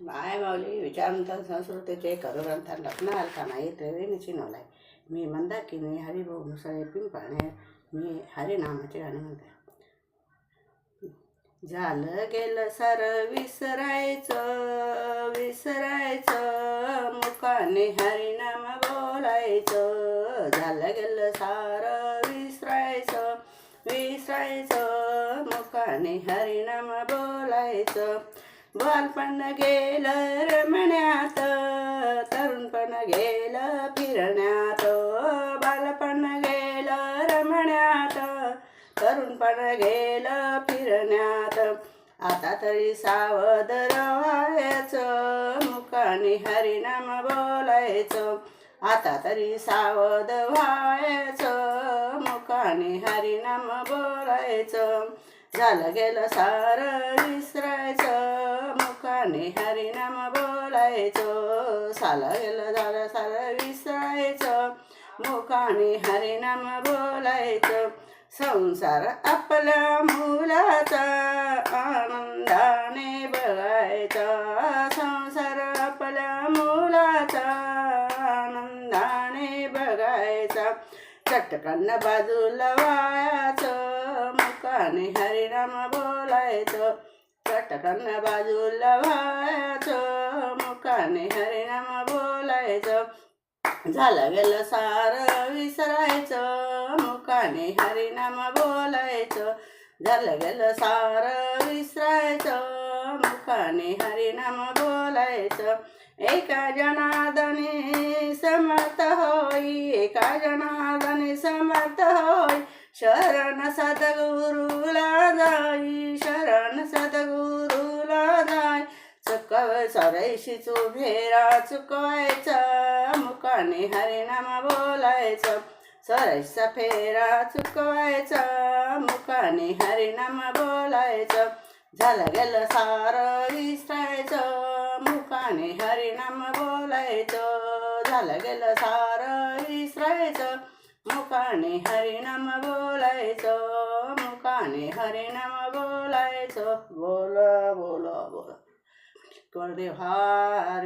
माय माऊली विचारवंत संस्कृतीचे करुग्रंथात का नाही त्रिवेणी चिनवलाय मी मंदाकिनी हरिभाऊ मुसळे पिंपाणे मी हरिनामाचे गाणे म्हणते. झालं गेलं सर विसरायचं विसरायचं मुखाने हरिनाम बोलायचं. झालं गेलं सार विसरायचं विसरायचं मुखाने हरिनाम बोलायचं. बालपण गेलं रमण्यात तरुणपण गेलं फिरण्यात. बालपण गेलं रमण्यात तरुणपण गेलं फिरण्यात. आता तरी सावध रवायचं मुखाने हरिनाम बोलायचं. आता तरी सावध व्हायचं मुखाने हरिनाम बोलायचं. झालं गेलं सारं मुखाने हरिनाम बोलायचं सालं गेलं झालं सारं विसरायचं मुखाने हरिनाम बोलायचं संसार आपल्या मुलाचा आनंदाने बघायचा संसार आपल्या मुलाचा आनंदाने बघायचा चटकन बाजूला वायाचं मुखाने हरिनाम बोलायचं चटकन बाजूला व्हायचं मुखाने हरिनाम बोलायचं. झालं गेलं सारं विसरायचं मुखाने हरिनाम बोलायचं. झालं गेलं सारं विसरायचं मुखाने हरिनाम बोलायचं. एका जनादने समर्थ होई एका जनादने समर्थ होई. शरण सदगुरुला झरैसी चुभेर चुकाएछ मुकने हरिणाम बोलाएछ। सरैस सफेर चुकाएछ मुकने हरिणाम बोलाएछ। झलगेल सारो इस्राएछ मुकने हरिणाम बोलाएछ। झलगेल सारो इस्राएछ मुकने हरिणाम बोलाएछ। मुकने हरिणाम बोलाएछ। बोला बोला बोला। করদে ভার